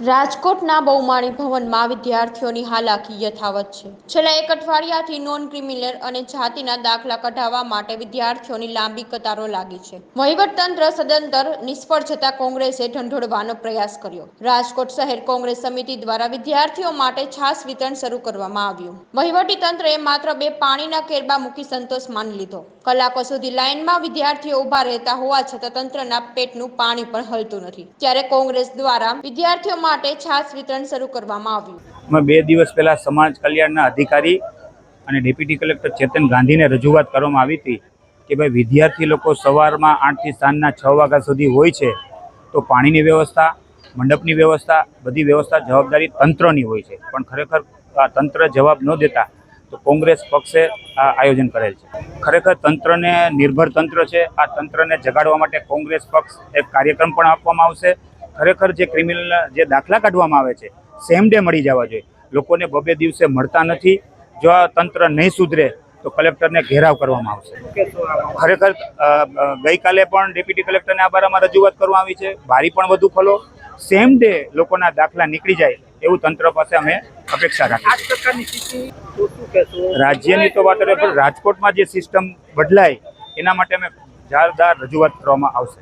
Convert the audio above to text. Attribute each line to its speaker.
Speaker 1: રાજકોટના બહુમાળી ભવનમાં વિદ્યાર્થીઓની હાલાકી યથાવત છે. છેલ્લા એક અઠવાડિયાથી નોન ક્રિમિનલ અને જાતિના દાખલા કઢાવવા માટે વિદ્યાર્થીઓની લાંબી કતારો લાગી છે. વહીવટતંત્ર સદંતર નિષ્ફળ જતા કોંગ્રેસે ઢંઢોળવાનો પ્રયાસ કર્યો. રાજકોટ શહેર કોંગ્રેસ સમિતિ દ્વારા વિદ્યાર્થીઓ માટે છાસ વિતરણ શરૂ કરવામાં આવ્યું. વહીવટી તંત્રએ માત્ર બે પાણીના કેરબા મૂકી સંતોષ માની લીધો. કલાકો સુધી લાઇનમાં વિદ્યાર્થીઓ ઊભા રહેતા હોવા છતાં તંત્રના પેટનું પાણી પણ હલતું નથી. ત્યારે કોંગ્રેસ દ્વારા વિદ્યાર્થીઓ માટે છાસ વિતરણ શરૂ કરવામાં આવ્યું.
Speaker 2: અમે બે દિવસ પહેલા સમાજ કલ્યાણના અધિકારી અને ડેપ્યુટી કલેક્ટર ચેતન ગાંધીને રજૂઆત કરવામાં આવી હતી કે ભાઈ વિદ્યાર્થી લોકો સવારમાં આઠથી સાંજના છ વાગ્યા સુધી હોય છે, તો પાણીની વ્યવસ્થા, મંડપની વ્યવસ્થા, બધી વ્યવસ્થા જવાબદારી તંત્રની હોય છે. પણ ખરેખર આ તંત્ર જવાબ ન દેતા તો કોંગ્રેસ પક્ષે આ આયોજન કરેલ છે. ખરેખર તંત્રને નિર્ભર તંત્ર છે. આ તંત્રને જગાડવા માટે કોંગ્રેસ પક્ષ એક કાર્યક્રમ પણ આપવામાં આવશે. ખરેખર જે ક્રિમિનલ જે દાખલા કાઢવામાં આવે છે સેમ ડે મળી જવા જોઈએ. લોકોને બબે દિવસે મળતા નથી. જો આ તંત્ર નહીં સુધરે, તો કલેક્ટરને ઘેરાવ કરવામાં આવશે. ખરેખર ગઈકાલે પણ ડેપ્યુટી કલેક્ટરને આ બારામાં રજૂઆત કરવામાં આવી છે. બારી પણ વધુ ખોલો સેમ ડે લોકોના દાખલા નીકળી જાય, એવું તંત્ર પાસે અમે અપેક્ષા રાખીએ રાજ્યની તો વાત પણ રાજકોટમાં જે સિસ્ટમ બદલાય, એના માટે અમે જારદાર રજૂઆત કરવામાં આવશે.